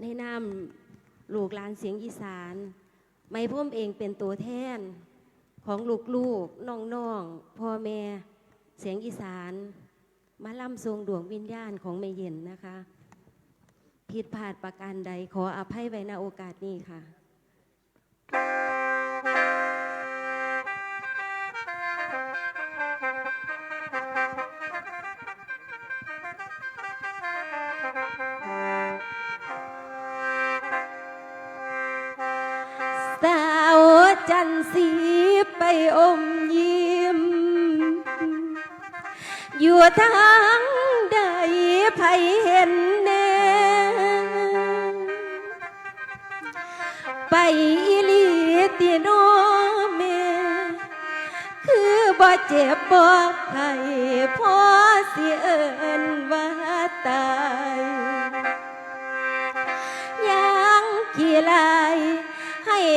ในนามลูกหลานเสียงอีสาน ไม่พ่มเองเป็นตัวแทนของลูกๆน้องๆพ่อแม่เสียงอีสาน มาล่ำทรงดวงวิญญาณของแม่เย็นนะคะ ผิดพลาดประการใดขออภัยไว้ณโอกาสนี้ค่ะ จันสีไปอมยิ้ม อยู่ทางใดไผเห็นแน่ ไปอีลีตีโนเม คือบ่เจ็บบ่ไข้พอสิเอินว่าตาย ยังขี้ลาย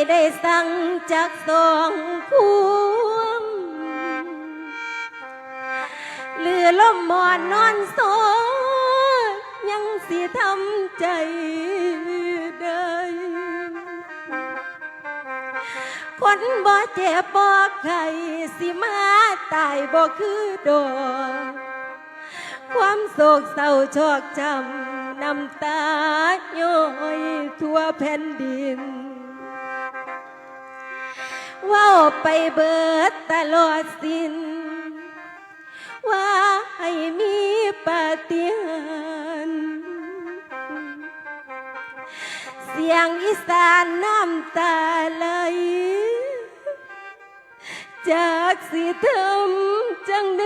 ได้สั่งจากสองควมเหลือลมหมอนนอนโซยังสิทำใจได้คนบ่เจ็บบ่ไข้สิมาตายบ่คือดอกความโศกเศร้าชอกช้ำน้ำตาย้อยทั่วแผ่นดิน ว่าไปเบิดตลอดสิ้น ว่าให้มีปาฏิหาริย์เสียงอีสานน้ำตาไหลจากสิทำจังใด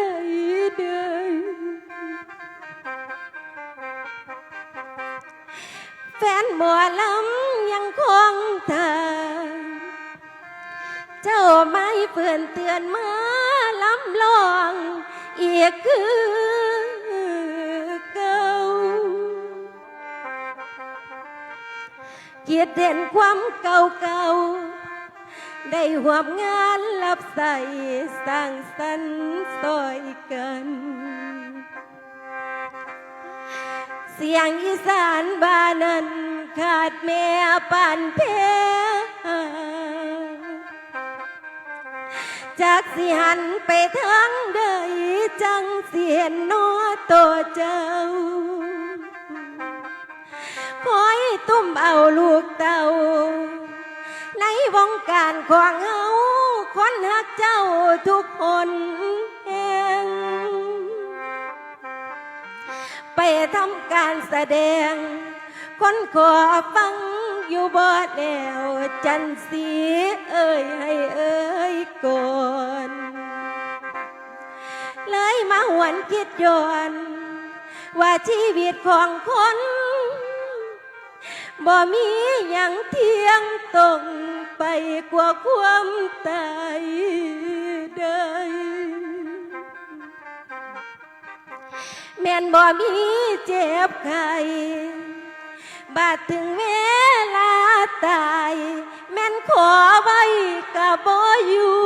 เดินแฟนหมอลำยังคงทาง เจ้าไม่เปื่อนเตือนมาล้ำลองอีกคือเก่าเกียรติเด่นความเก่าเก่าๆได้หวมงานรับใส่สร้างสรรค์ซอยกัน เสียงอีสานบ้านนั้นขาดแม่ปานเพจ สิหันไปทางใดจังเสียนนอตัวเจ้าคอยตุ้มเอาลูกเต่า ในวงการของเฮาคนหักเจ้าทุกคนแห่งไปทำการแสดง คนขอฟังอยู่บ่แนวจันสีเอ้ยให้เอ้ยก่อนเลยมาหวนคิดย้อนว่าชีวิตของคนบ่มีอย่างเที่ยงตรงไปกว่าความตายได้แม่นบ่มีเจ็บไข้ บาดถึงเวลาตาย แม่นขอไว้ก็บ่อยู่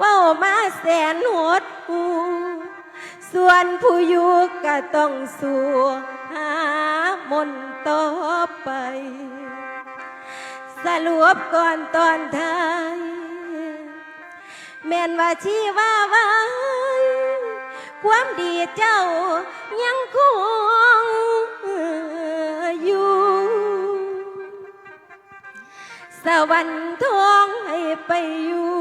ว้ามาแสนโหดหูส่วนผู้อยู่ก็ต้องสู้หามนต์ต่อไป สรุปก่อนตอนท้าย แม่นว่าชีว่าไว้ ความดีเจ้ายังคงอยู่ สวรรค์ทองให้ไปอยู่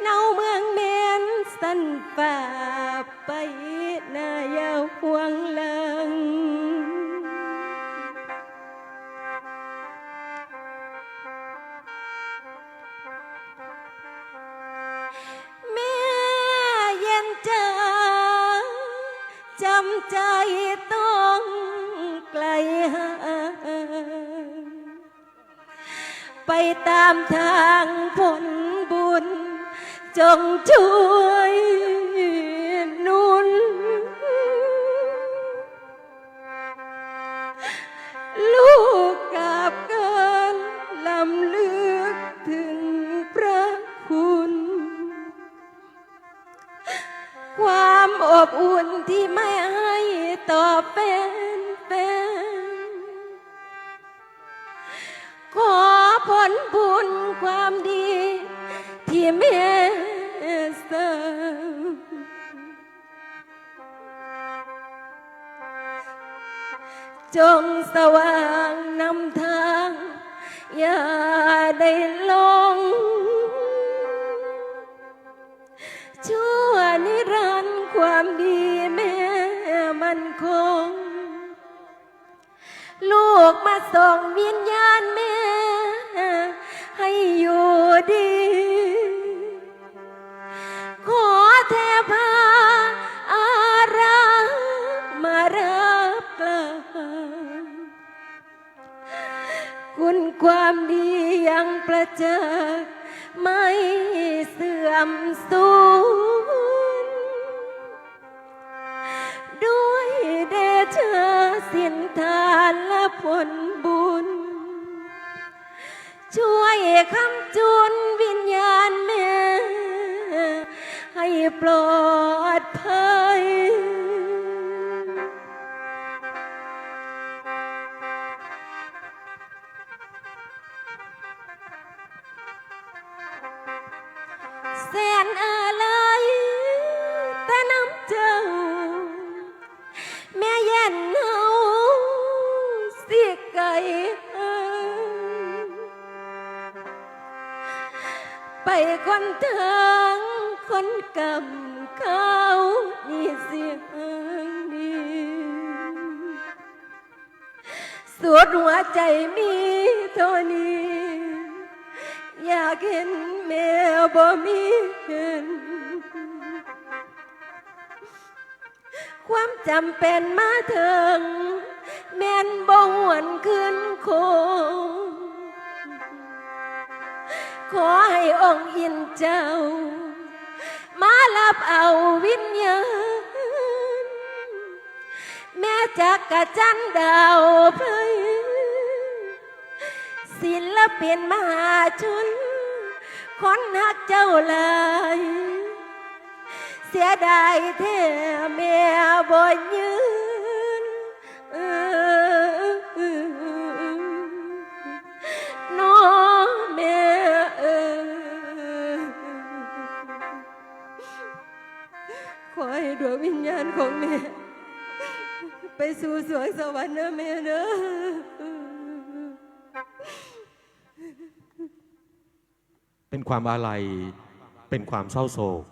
เนาเมืองเมนสันป่าไป ใจต้องไกลห่างไปตามทางผลบุญ จงช่วย ความอบอุ่นที่ไม่ให้ต่อเป็นเป็นขอผลบุญความดี ที่เมตตาจงสว่างนำทาง อย่าได้ล ความดีแม่มันคง ลูกมาส่งวิญญาณแม่ ให้อยู่ดี คำจุนวิญญาณแม่ให้ปลอดภัย คนทางคนกำเขานี่เสียงดีสุดหัวใจมีเท่านี้ อยากเห็นแม่บ่มีเห็นความจำเป็นมาถึง แม่นบ่หวนขึ้นโคง ขอให้องค์อินเจ้า มารับเอาวิญญาณแม่จักกะจันดาวเพลยศิลปินมหาชนคนหักเจ้าลายเสียดายแท้แม่บ่ยืน ขอให้ดวงวิญญาณของแม่ ไปสู่สวงสวรรค์นะแม่เนอะเป็นความอาลัย เป็นความเศร้าโศก